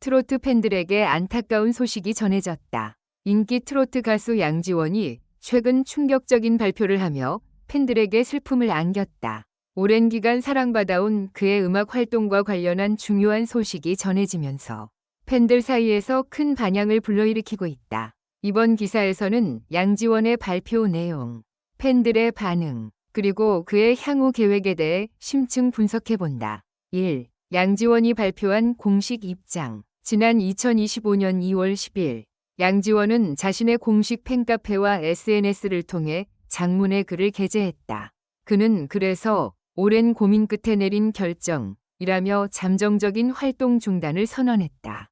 트로트 팬들에게 안타까운 소식이 전해졌다. 인기 트로트 가수 양지원이 최근 충격적인 발표를 하며 팬들에게 슬픔을 안겼다. 오랜 기간 사랑받아온 그의 음악 활동과 관련한 중요한 소식이 전해지면서 팬들 사이에서 큰 반향을 불러일으키고 있다. 이번 기사에서는 양지원의 발표 내용, 팬들의 반응, 그리고 그의 향후 계획에 대해 심층 분석해 본다. 1. 양지원이 발표한 공식 입장. 지난 2025년 2월 10일, 양지원은 자신의 공식 팬카페와 SNS를 통해 장문의 글을 게재했다. 그는 그래서 오랜 고민 끝에 내린 결정이라며 잠정적인 활동 중단을 선언했다.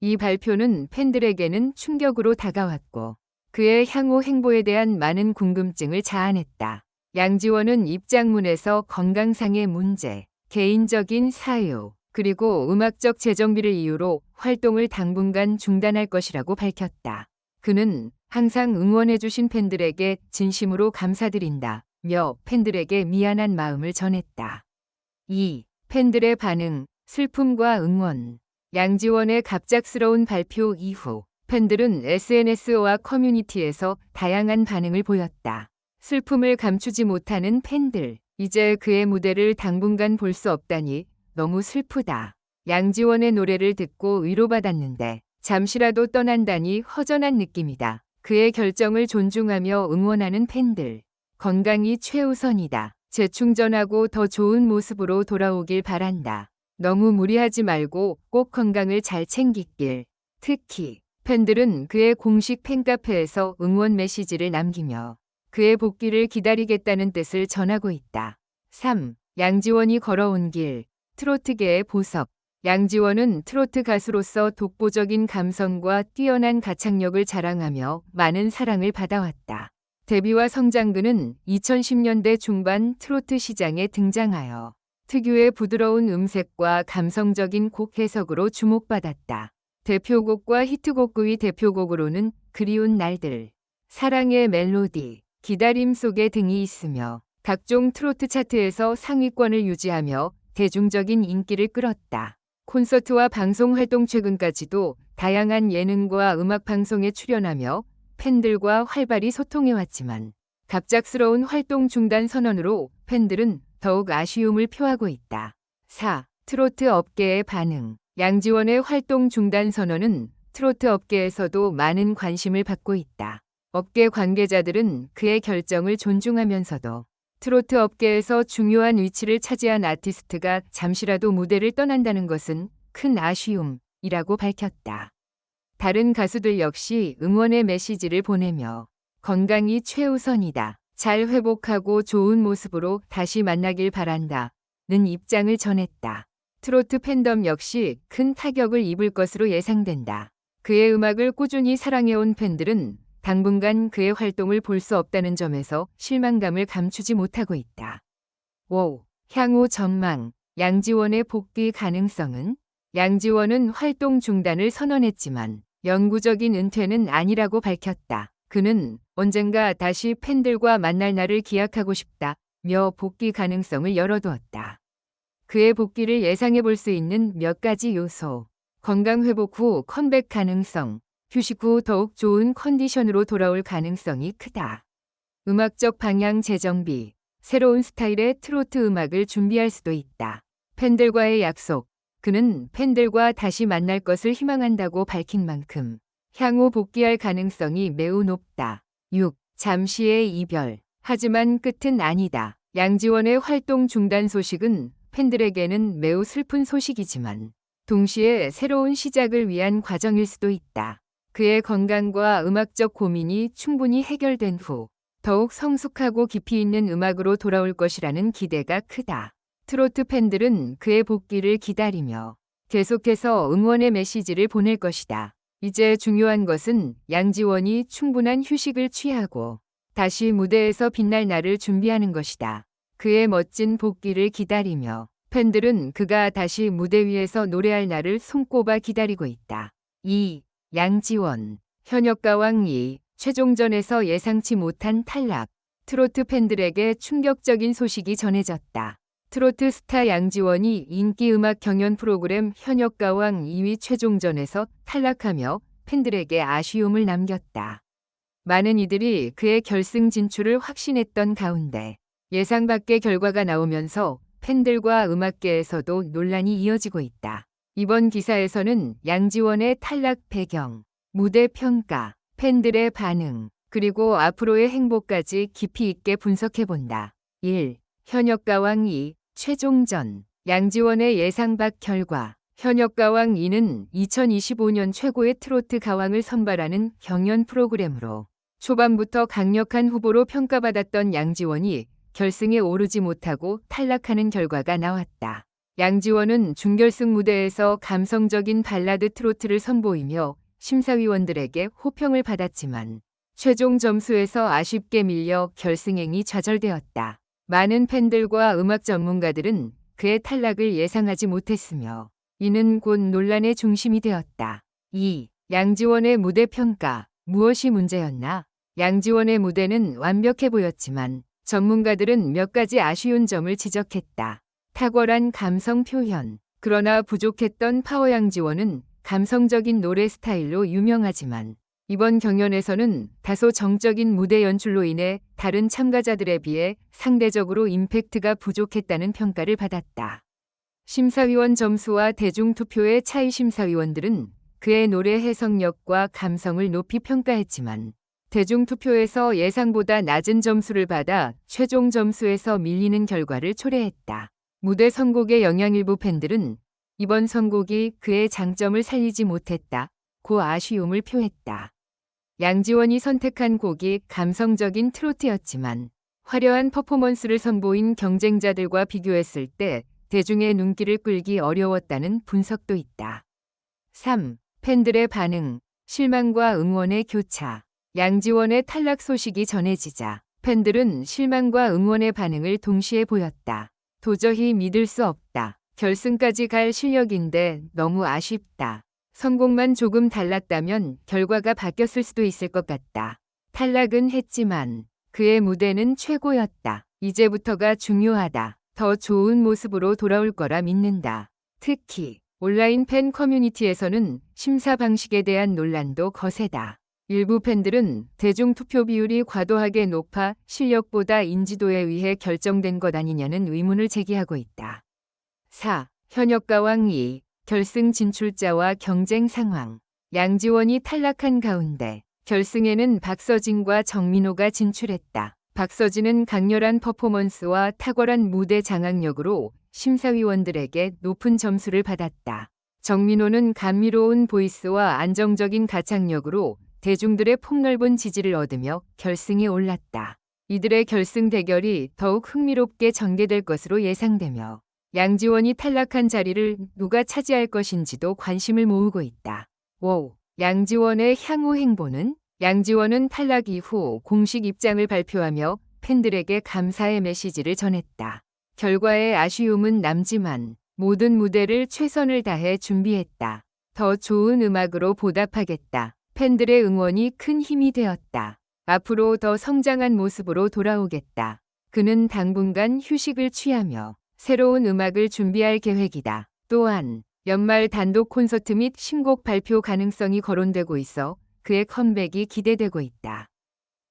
이 발표는 팬들에게는 충격으로 다가왔고 그의 향후 행보에 대한 많은 궁금증을 자아냈다. 양지원은 입장문에서 건강상의 문제, 개인적인 사유, 그리고 음악적 재정비를 이유로 활동을 당분간 중단할 것이라고 밝혔다. 그는 항상 응원해주신 팬들에게 진심으로 감사드린다. 며 팬들에게 미안한 마음을 전했다. 2. 팬들의 반응, 슬픔과 응원. 양지원의 갑작스러운 발표 이후 팬들은 SNS와 커뮤니티에서 다양한 반응을 보였다. 슬픔을 감추지 못하는 팬들. 이제 그의 무대를 당분간 볼 수 없다니 너무 슬프다. 양지원의 노래를 듣고 위로받았는데 잠시라도 떠난다니 허전한 느낌이다. 그의 결정을 존중하며 응원하는 팬들. 건강이 최우선이다. 재충전하고 더 좋은 모습으로 돌아오길 바란다. 너무 무리하지 말고 꼭 건강을 잘 챙기길. 특히 팬들은 그의 공식 팬카페에서 응원 메시지를 남기며 그의 복귀를 기다리겠다는 뜻을 전하고 있다. 3. 양지원이 걸어온 길. 트로트계의 보석. 양지원은 트로트 가수로서 독보적인 감성과 뛰어난 가창력을 자랑하며 많은 사랑을 받아왔다. 데뷔와 성장그는 2010년대 중반 트로트 시장에 등장하여 특유의 부드러운 음색과 감성적인 곡 해석으로 주목받았다. 대표곡과 히트곡의 대표곡으로는 그리운 날들, 사랑의 멜로디, 기다림 속에 등이 있으며 각종 트로트 차트에서 상위권을 유지하며 대중적인 인기를 끌었다. 콘서트와 방송 활동 최근까지도 다양한 예능과 음악 방송에 출연하며 팬들과 활발히 소통해왔지만 갑작스러운 활동 중단 선언으로 팬들은 더욱 아쉬움을 표하고 있다. 4. 트로트 업계의 반응. 양지원의 활동 중단 선언은 트로트 업계에서도 많은 관심을 받고 있다. 업계 관계자들은 그의 결정을 존중하면서도 트로트 업계에서 중요한 위치를 차지한 아티스트가 잠시라도 무대를 떠난다는 것은 큰 아쉬움이라고 밝혔다. 다른 가수들 역시 응원의 메시지를 보내며 건강이 최우선이다. 잘 회복하고 좋은 모습으로 다시 만나길 바란다. 는 입장을 전했다. 트로트 팬덤 역시 큰 타격을 입을 것으로 예상된다. 그의 음악을 꾸준히 사랑해온 팬들은 당분간 그의 활동을 볼 수 없다는 점에서 실망감을 감추지 못하고 있다. 5. 향후 전망. 양지원의 복귀 가능성은 양지원은 활동 중단을 선언했지만 영구적인 은퇴는 아니라고 밝혔다. 그는 언젠가 다시 팬들과 만날 날을 기약하고 싶다. 며 복귀 가능성을 열어두었다. 그의 복귀를 예상해 볼 수 있는 몇 가지 요소. 건강 회복 후 컴백 가능성, 휴식 후 더욱 좋은 컨디션으로 돌아올 가능성이 크다. 음악적 방향 재정비, 새로운 스타일의 트로트 음악을 준비할 수도 있다. 팬들과의 약속, 그는 팬들과 다시 만날 것을 희망한다고 밝힌 만큼 향후 복귀할 가능성이 매우 높다. 6. 잠시의 이별. 하지만 끝은 아니다. 양지원의 활동 중단 소식은 팬들에게는 매우 슬픈 소식이지만 동시에 새로운 시작을 위한 과정일 수도 있다. 그의 건강과 음악적 고민이 충분히 해결된 후 더욱 성숙하고 깊이 있는 음악으로 돌아올 것이라는 기대가 크다. 트로트 팬들은 그의 복귀를 기다리며 계속해서 응원의 메시지를 보낼 것이다. 이제 중요한 것은 양지원이 충분한 휴식을 취하고 다시 무대에서 빛날 날을 준비하는 것이다. 그의 멋진 복귀를 기다리며 팬들은 그가 다시 무대 위에서 노래할 날을 손꼽아 기다리고 있다. 2. 양지원, 현역가왕 이 최종전에서 예상치 못한 탈락. 트로트 팬들에게 충격적인 소식이 전해졌다. 트로트 스타 양지원이 인기 음악 경연 프로그램 현역가왕 2위 최종전에서 탈락하며 팬들에게 아쉬움을 남겼다. 많은 이들이 그의 결승 진출을 확신했던 가운데 예상 밖의 결과가 나오면서 팬들과 음악계에서도 논란이 이어지고 있다. 이번 기사에서는 양지원의 탈락 배경, 무대 평가, 팬들의 반응, 그리고 앞으로의 행보까지 깊이 있게 분석해 본다. 1. 현역 가왕 2. 최종전. 양지원의 예상 밖 결과. 현역 가왕 2는 2025년 최고의 트로트 가왕을 선발하는 경연 프로그램으로 초반부터 강력한 후보로 평가받았던 양지원이 결승에 오르지 못하고 탈락하는 결과가 나왔다. 양지원은 준결승 무대에서 감성적인 발라드 트로트를 선보이며 심사위원들에게 호평을 받았지만 최종 점수에서 아쉽게 밀려 결승행이 좌절되었다. 많은 팬들과 음악 전문가들은 그의 탈락을 예상하지 못했으며 이는 곧 논란의 중심이 되었다. 2. 양지원의 무대 평가. 무엇이 문제였나? 양지원의 무대는 완벽해 보였지만 전문가들은 몇 가지 아쉬운 점을 지적했다. 탁월한 감성 표현. 그러나 부족했던 파워 양 지원은 감성적인 노래 스타일로 유명하지만 이번 경연에서는 다소 정적인 무대 연출로 인해 다른 참가자들에 비해 상대적으로 임팩트가 부족했다는 평가를 받았다. 심사위원 점수와 대중투표의 차이 심사위원들은 그의 노래 해석력과 감성을 높이 평가했지만 대중투표에서 예상보다 낮은 점수를 받아 최종 점수에서 밀리는 결과를 초래했다. 무대 선곡의 영향일부 팬들은 이번 선곡이 그의 장점을 살리지 못했다. 고 아쉬움을 표했다. 양지원이 선택한 곡이 감성적인 트로트였지만 화려한 퍼포먼스를 선보인 경쟁자들과 비교했을 때 대중의 눈길을 끌기 어려웠다는 분석도 있다. 3. 팬들의 반응, 실망과 응원의 교차. 양지원의 탈락 소식이 전해지자 팬들은 실망과 응원의 반응을 동시에 보였다. 도저히 믿을 수 없다. 결승까지 갈 실력인데 너무 아쉽다. 선곡만 조금 달랐다면 결과가 바뀌었을 수도 있을 것 같다. 탈락은 했지만 그의 무대는 최고였다. 이제부터가 중요하다. 더 좋은 모습으로 돌아올 거라 믿는다. 특히 온라인 팬 커뮤니티에서는 심사 방식에 대한 논란도 거세다. 일부 팬들은 대중투표 비율이 과도하게 높아 실력보다 인지도에 의해 결정된 것 아니냐는 의문을 제기하고 있다. 4. 현역가왕 2. 결승 진출자와 경쟁 상황. 양지원이 탈락한 가운데 결승에는 박서진과 정민호가 진출했다. 박서진은 강렬한 퍼포먼스와 탁월한 무대 장악력으로 심사위원들에게 높은 점수를 받았다. 정민호는 감미로운 보이스와 안정적인 가창력으로 대중들의 폭넓은 지지를 얻으며 결승에 올랐다. 이들의 결승 대결이 더욱 흥미롭게 전개될 것으로 예상되며 양지원이 탈락한 자리를 누가 차지할 것인지도 관심을 모으고 있다. 5. 양지원의 향후 행보는 양지원은 탈락 이후 공식 입장을 발표하며 팬들에게 감사의 메시지를 전했다. 결과에 아쉬움은 남지만 모든 무대를 최선을 다해 준비했다. 더 좋은 음악으로 보답하겠다. 팬들의 응원이 큰 힘이 되었다. 앞으로 더 성장한 모습으로 돌아오겠다. 그는 당분간 휴식을 취하며 새로운 음악을 준비할 계획이다. 또한 연말 단독 콘서트 및 신곡 발표 가능성이 거론되고 있어 그의 컴백이 기대되고 있다.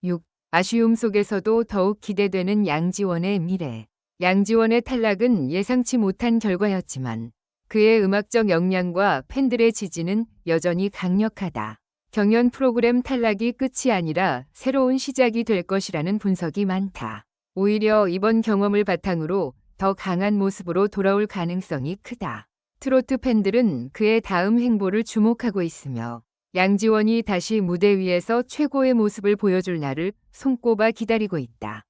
6. 아쉬움 속에서도 더욱 기대되는 양지원의 미래. 양지원의 탈락은 예상치 못한 결과였지만 그의 음악적 역량과 팬들의 지지는 여전히 강력하다. 경연 프로그램 탈락이 끝이 아니라 새로운 시작이 될 것이라는 분석이 많다. 오히려 이번 경험을 바탕으로 더 강한 모습으로 돌아올 가능성이 크다. 트로트 팬들은 그의 다음 행보를 주목하고 있으며 양지원이 다시 무대 위에서 최고의 모습을 보여줄 날을 손꼽아 기다리고 있다.